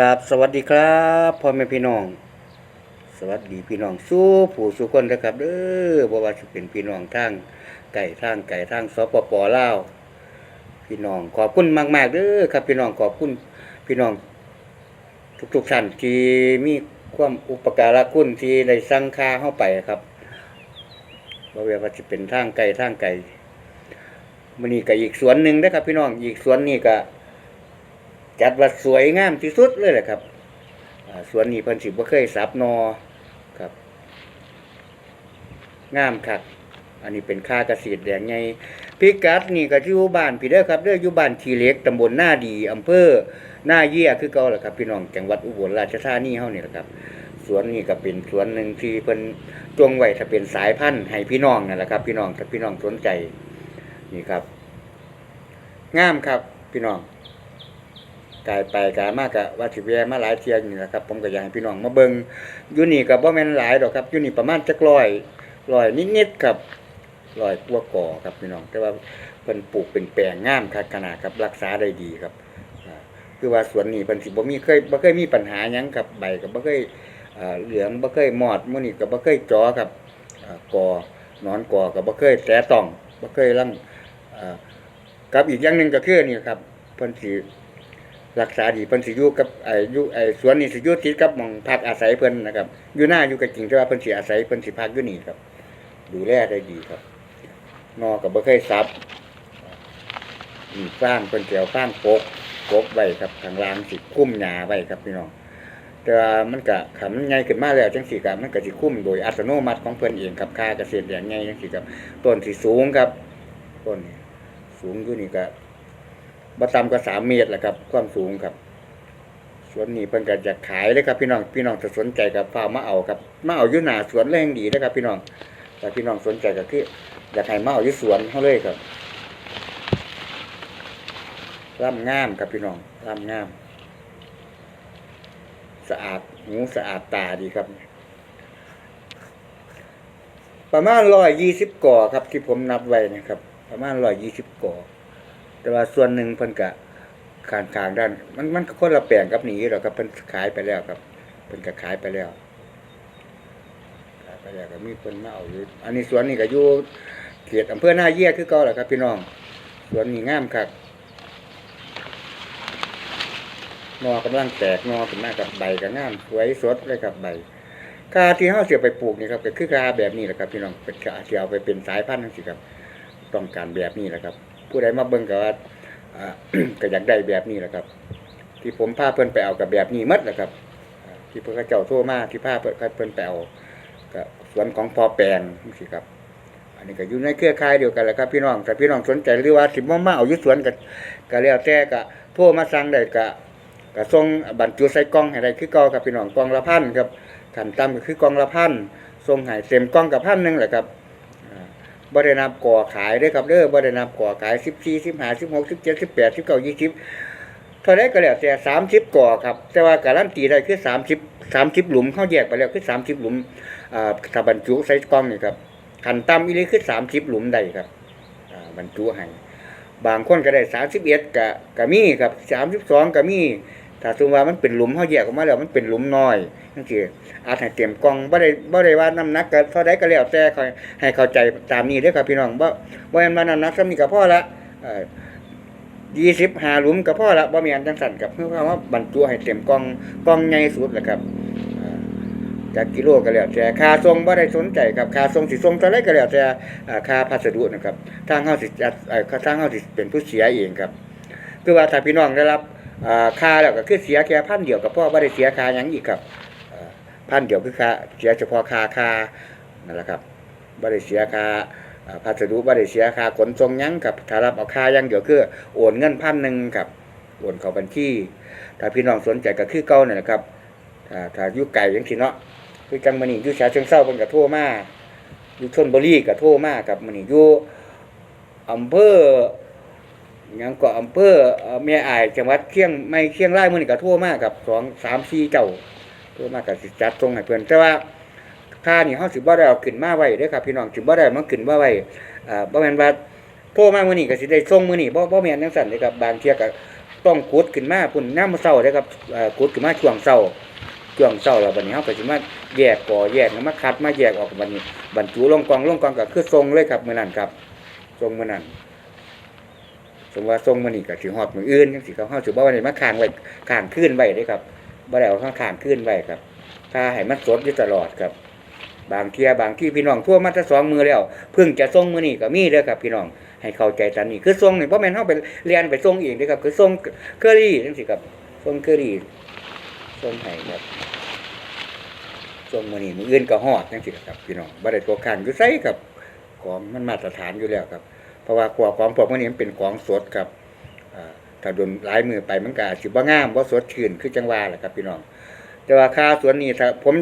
ราบสวัสดีครับพ่อแม่พี่น้อง สวัสดีพี่น้องสู้ผู้สู้คนนะครับเด้อบ่ว่าจะเป็นพี่น้องทางไก่ทางไก่ทางสปปลาวพี่น้องขอบคุณมากๆเด้อครับพี่น้องขอบคุณพี่น้อง ทุกๆท่านที่มีความอุปการะคุณที่ได้สั่งค่าเข้าไปครับบ่ว่าจะเป็นทางไก่ทางไก่มื้อนี้ก็อีกสวนหนึ่งนะครับ พี่น้องอีกสวนนี้ก็ จัดว่าสวยงามที่สุดเลยแหละครับสวนนี้พิ่นสิบ่เคยสับนอครับงามคักอันนี้เป็นค่าเกษตรแดงไงพิกัดนี่ก็อยู่บ้านพี่เด้อครับเด้ออยู่บ้านทีเล็กตำบลหน้าดีอำเภอหน้าเยี่ยคือเก่าแหละครับ พี่น้องจังหวัดอุบลราชธานีเฮานี่แหละครับสวนนี้ก็เป็นสวนหนึ่งที่เพิ่นจงไว้ถ้าเป็นสายพันธุ์ให้พี่น้องนั่นแหละครับ พี่น้องถ้าพี่น้องสนใจนี่ครับงามครับพี่น้อง กายไปกายมากกะว่าสิแวะมาหลายเที่ยนี่แหละครับ ผมก็อยากให้พี่น้องมาเบิ่งอยู่นี่ก็บ่แม่นหลายดอกครับอยู่นี่ประมาณจักร้อยร้อยนิดๆครับร้อยกว่าก่อครับพี่น้อง แต่ว่าเพิ่นปลูกเป็นแปลงงามคักขนาดครับรักษาได้ดีครับคือว่าสวนนี้เพิ่นสิบ่มีเคยบ่เคยมีปัญหาหยังครับใบก็บ่เคยเหลืองบ่เคยมอดมื้อนี้ก็บ่เคยจอครับอ่ากอนอนกอก็บ่เคยแตะต้องบ่เคยลังกับอีกอย่างหนึ่งก็คือนี่ครับเพิ่นสิ รักษาดีเพิ่นสิอยู่กับไอ้อยู่ไอ้สวนนี่สิอยู่ติดกับหม่องพักอาศัยเพิ่นนะครับ อยู่หน้าอยู่กับจริงแต่ว่าเพิ่นสิอาศัยเพิ่นสิพักอยู่นี่ครับ ดูแลได้ดีครับนอก็บ่เคยซับนี่ฟางเพิ่นสิเอาฟางปกปกไว้ครับข้างล่างสิคุ้มหญ้าไว้ครับพี่น้องแต่ว่ามันก็คันมันใหญ่ขึ้นมาแล้วจังซี่ก็มันก็สิคุ้มโดยอัตโนมัติของเพิ่นเองครับค่าเกษตรอย่างใหญ่จังซี่ครับต้นสิสูงครับต้นสูงอยู่นี่ก็ บ่ต่ำกว่าสามเมตรแหละครับ ความสูงครับสวนนี้เพิ่นก็จะขายเลยครับ พี่น้องพี่น้องจะสนใจกับฟ้ามาเอาครับมาเอาอยู่หน้าสวนแรงดีนะครับ พี่น้องแต่พี่น้องสนใจก็คืออยากให้มาเอาอยู่สวนเฮาเลยครับร่ำงามครับพี่น้องร่ำงาม สะอาดหูสะอาดตาดีครับ ประมาณร้อยยี่สิบก่อครับ ที่ผมนับไว้นะครับ ประมาณร้อยยี่สิบก่อ แต่ว่าส่วนหนึ่งเพิ่นก็ขานขางด้าน มันมันก็คนละแปลงกับหนีหรอกครับเพิ่นขายไปแล้วครับเพิ่นก็ขายไปแล้วขายไปแล้วก็มีเพิ่นมาเอาอยู่อันนี้สวนนี้ก็อยู่เขตอำเภอหน้าเยี่ยคือเก่าแหละครับ พี่น้องสวนนี้งามคักนอกำลังแตกนอขึ้นมากับใบก็งามสวยสดเลยครับใบกาที่เฮาเสียไปปลูกนี่ครับก็คือกาแบบนี้แหละครับ พี่น้องเป็นกาที่เอาไปเป็นสายพันธุ์จังซี่ครับ ต้องการแบบนี้แหละครับ ผู้ใดมาเบิ่งก็ว่าก็อยากได้แบบนี้แหละครับ ที่ผมพาเพิ่นไปเอากับแบบนี้หมดแหละครับ ที่เพิ่นเจ้าโทรมาที่พาเพิ่นเพิ่นไปเอาก็สวนของพอแปลงจังซี่ครับ อันนี้ก็อยู่ในเครือข่ายเดียวกันแหละครับ พี่น้องถ้าพี่น้องสนใจหรือว่าสิบ่มาเอายู่สวนก็ก็แล้วแต่ก็โทรมาสั่งได้ก็ก็ส่งบรรจุใส่กล่องให้ได้คือเก่าครับพี่น้องกล่องละพันครับขั้นต่ำก็คือกล่องละพันส่งให้เต็มกล่องกับพันหนึ่งแหละครับ บริณาก่อขายด้วยครับเด้อบริณาก่อขายสิบสี่สิบห้าสิบหกสิบเจ็ดสิบแปดสิบเก้ายี่สิบเท่าไรก็แล้วแต่สามสิบก่อครับ แต่ว่าการันตีได้คือสามสิบสามสิบหลุมเข้าแยกไปแล้วคือสามสิบหลุมอ่าถ้าบรรจุซส์กล้องนี่ครับขันตั้มอีลิคือสามสิบหลุมได้ครับอ่าบรรจุให้บางคนก็ได้สามสิบเอ็ดกะกะมี่ครับสามสิบสองกะมี่ ถ้าสมมติว่ามันเป็นหลุมเขาแยกออกมาแล้วมันเป็นหลุมน้อยจังซี่ออาจให้เต็มกล่องบ่ได้บ่ได้ว่าน้ำหนักก็เท่าใดก็แล้วแต่ให้เข้าใจตามนี้เด้อครับพี่น้องบ่บ่แม่นว่าน้ำหนักซ้ำนี้ก็พอละเอ่อ20หาหลุมก็พอละบ่แม่นจังซั่นครับเพื่อว่าบรรจุให้เต็มกล่องกล่องใหญ่สุดแหละครับจากกิโลก็แล้วแต่ค่าส่งบ่ได้สนใจครับค่าส่งสิส่งเท่าไรก็แล้วแต่อ่าค่าพัสดุนะครับทางเฮาสิจัดทางเฮาสิเป็นผู้เสียเองครับ คือว่าถ้าพี่น้องได้รับ ค่าแล้วก็คือเสียแค่พันเดียวก็พอบ่ได้เสียค่ายังอีกครับพันเดียวคือค่าเสียเฉพาะค่าค่านั่นแหละครับบ่ได้เสียค่าพัสดุบ่ได้เสียค่าขนส่งยังครับถ้ารับเอาค่าย่างเดียวคือโอนเงินพันหนึ่งครับโอนเข้าบัญชีถ้าพี่น้องสนใจก็คือเก่าเนั่ยนะครับถ้ายู่ไกลจังซี่เนาะคือจังมื้อนี้อยู่ฉะเชิงเทราเพิ่นก็โทรมาอยู่ชลบุรีก็โทรมาครับมื้อนี้อยู่อำเภอ ยังเก็อำเภอเอ่อแม่อายจังหวัดเชียงใหม่เชียงรายมื้อนี้ก็โทรมาครับ2 3 4เจ้าโทรมาก็สิจัดส่งให้เพิ่นแต่ว่าค่านี่เฮาสิบ่ได้เอาขึ้นมาไว้เด้อครับพี่น้องสิบ่ได้มาขึ้นมาไว้อ่าบ่แม่นว่าโทรมามื้อนี้ก็สิได้ส่งมื้อนี้บ่บ่แม่นจังซั่นเด้อครับบางเที่ยก็ต้องขุดขึ้นมาพุ่นน้ำเศร้าได้อครับเอ่อขุดขึ้นมาช่วงเศร้าช่วงเศร้าแล้วบัดนี้เฮาก็สิมาแยกก่อแยกมาคัดมาแยกออกบัดนี้ บรรจุลงกองลงกองก็คือทรงเลยครับมื้อนั้นครับทรงมื้อนั้น สมมติว่าทรงมื้อนี้ก็สิฮอดมืออื่นจังซี่ครับเฮาสิบ่ว่าได้มาคางไว้คางคืนไว้ด้วยครับบ่ได้เอาข้างคางคืนไว้ครับถ้าให้มันสดอยู่ตลอดครับ บางเที่ยบางที่พี่น้องทั่วมาแต่สองมือแล้วเพิ่งจะส่งมือนี้ก็มีเด้อครับ พี่น้องให้เข้าใจตามนี้คือส่งนี่บ่แม่นเฮาไปเรียนไปส่งเองเด้อครับคือส่งเคอรี่จังซี่ครับส่งเคอรี่ส่งให้ครับส่งมือนี้มื้ออื่นก็ฮอดจังซี่ครับพี่น้องบ่ได้ตัวคางอยู่ไสครับของมันมาตรฐานอยู่แล้วครับ ราะว่าขวของพวกมื้อนี้มันเป็นของสดครับถ้าโดนหลายมือไปมันก็อาจสิบ่งามบ่สดชื่นคือจังว่าแหละครับพี่น้อง แต่ว่าค่าสวนนี่ถ้าผม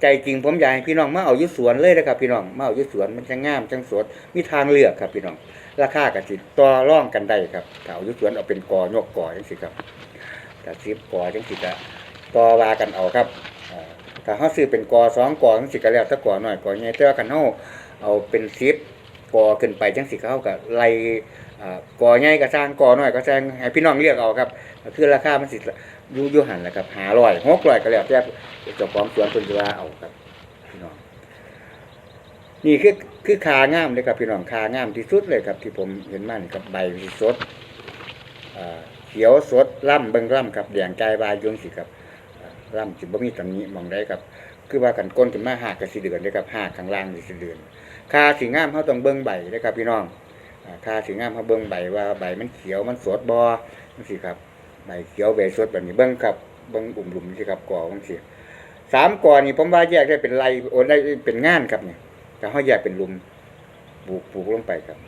ใจจริงผมอยากให้พี่น้องมาเอายู่สวนเลยนะครับพี่น้องมาเอายู่สวนมันจะงามจังสดมีทางเลือกครับพี่น้อง ราคาก็สิต่อรองกันได้ครับถ้าเอายู่สวนเอาเป็นกอยกกอจังซี่ครับถ้าสิบกอจังซี่ก็ต่อวากันเอาครับถ้าเฮาซื้อเป็นกอสองกอจังซี่ก็แล้วแต่กอหน้อยกอใหญ่แต่ว่าคันเฮาเอาเป็นสิบ กอขึ้นไปจังซี่ก็เฮาก็ไล่อ่ากอใหญ่ก็สร้างกอน้อยก็สร้างให้พี่น้องเลือกเอาครับ คือราคามันสิยู่ยู่หันแหละครับ500 600ก็แล้วแต่เจ้าของสวนเพิ่นสิว่าเอาครับพี่น้องนี่คือคือคางามเลยครับพี่น้องคางามที่สุดเลยครับ ที่ผมเห็นมานี่ครับใบสดเขียวสดล่ำเบิ่งล่ำครับแดงใจวายยงสิครับล่ำสิบ่มีตำหนิมองได้ครับ คือว่ากันก้นขึ้นมาหากกระสิเดือนเลยครับหากข้างล่างนี่สิเดือน คาสีงามเฮาต้องเบิ่งใบเด้อครับพี่น้องคาสีงามเฮาเบิ่งใบว่าใบมันเขียวมันสดบ่จังซี่ครับใบเขียวใบสดแบบนี้เบิ่งครับเบิ่งอุ่มหลุมสิครับก่อจังซี่สามก่อนี่ผมว่าแยกได้เป็นไรโอนได้เป็นงานครับเนี่ยแต่เขาแยกเป็นหลุมปลูกปลูกลงไปครับ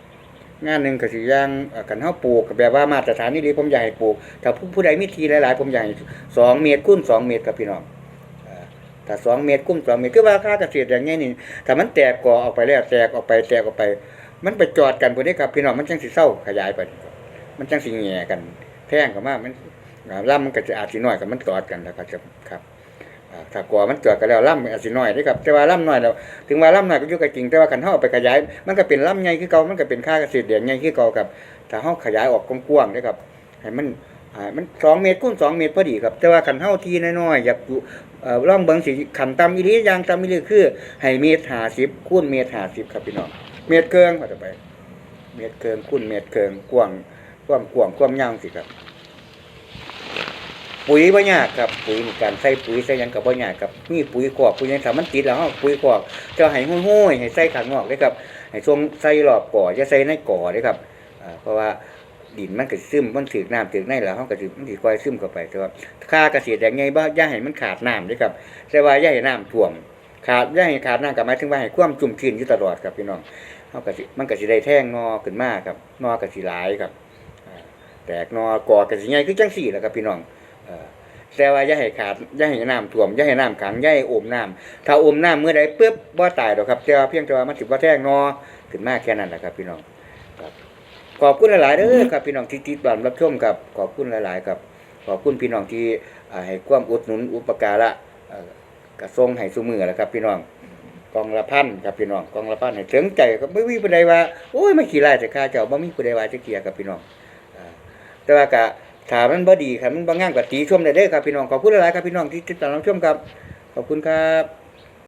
งานหนึ่งก็สิย่างกันเขาปลูกแบบว่ามาตรฐานนี่ดีผมอยากให้ปลูกถ้าผู้ใดมีทีหลายๆ ผมอยากให้สองเมตรคูณสองเมตรครับพี่น้อง ถ้าสองเมตรคูณสองเมตรคือว่าค่าเกษตรอย่างนี้นี่ถ้ามันแตกก่อออกไปแล้วแตกออกไปแตกออกไป มันไปจอดกันพวกนี้ครับพี่น้องมันจังสิเศร้าขยายไปมันจังสิแง่กัน แท่งกันมามันอ่ำมันก็จะอาจสิน้อยกับมันจอดกันแล้วก็จะครับถ้ากลัวมันเกิดกันแล้วล่ำอาจสิน้อยเด้ครับแต่ว่าล่ำน้อยแล้วถึงว่าล่ำน้อยก็ยู่กับจริงแต่ว่าคันเฮาเอาไปขยาย มันก็เป็นล่ำใหญ่คือเก่ามันก็เป็นค่าเกษตรเดียงใหญ่คือเก่าครับถ้าเฮาขยายออกกว้างๆเด้ครับให้มัน อ่ามัน2เมตรคูณ2เมตรพอดีครับแต่ว่าคันเฮาทีน้อยๆอยากอยู่อ่องเบิงสิคันตำอีหลีอย่างต่ำอีหลีคือให้เมตร50คูณเมตร50ครับพี่น้องเมตรเกิงว่าจะไป เมตรเกิงคูณเมตรเกิงกว้างความกว้างความยาวสิครับ ปุ๋ยบ่ยากครับปุ๋ยนี่การใส่ปุ๋ยใส่ยังก็บ่ยากครับมีปุ๋ยกอกปุ๋ยยังถ้ามันติดแล้วเฮาปุ๋ยกอกจะให้ห้อยๆให้ใส่ข้างนอกเด้ครับให้ทรงใส่รอบก่ออย่าใส่ในก่อเด้ครับเพราะว่า ดินมันก็ซึมมันถึกน้ำถึกในแล้วเฮาก็สิมันสิค่อยซึมเข้าไปแต่ว่าค่าเกษตรอย่างไงบ่อย่าให้มันขาดน้ำด้ครับแต่ว่าย่าให้น้ำท่วม ขาดย่าให้ขาดน้ำก็หมายถึงว่าให้ความชุ่มชื้นอยู่ตลอดครับพี่น้องเฮาก็สิมันก็สิได้แท่งนอขึ้นมากครับนอก็สิหลายครับแตกนอกอก็สิใหญ่คือจังซี่แหละครับพี่น้องเอ่อแต่ว่าย่าให้ขาดย่าให้น้ำท่วมย่าให้น้ำขังย่าให้อมน้ำถ้าอมน้ำเมื่อใดปุ๊บบ่ตายดอกครับแต่ว่าเพียงแต่ว่ามันสิบ่าแท่งนอขึ้นมากแค่นั้นแหละครับพี่น้องครับ ขอบคุณหลายๆเด้อครับพี่น้องที่ติดตามรับชมครับขอบคุณหลาย ๆ ครับ ขอบคุณพี่น้องที่ให้ความอุดหนุนอุปการะกระทรงให้ซุมือแหละครับ พี่น้องกองละพันครับพี่น้องกองละพันให้ถึงใจก็บ่มีผู้ใดว่าโอ้ยไม่ขี้ไล่แต่ข้าเจ้าบ่มีผู้ใดว่าจะเกลียครับพี่น้องแต่ว่าก็ถ้ามมันบ่ดีครับมันบ่งามก็ตีชมได้เด้อครับพี่น้องขอบคุณหลายๆครับพี่น้องที่ติดตามรับชมครับขอบคุณครับ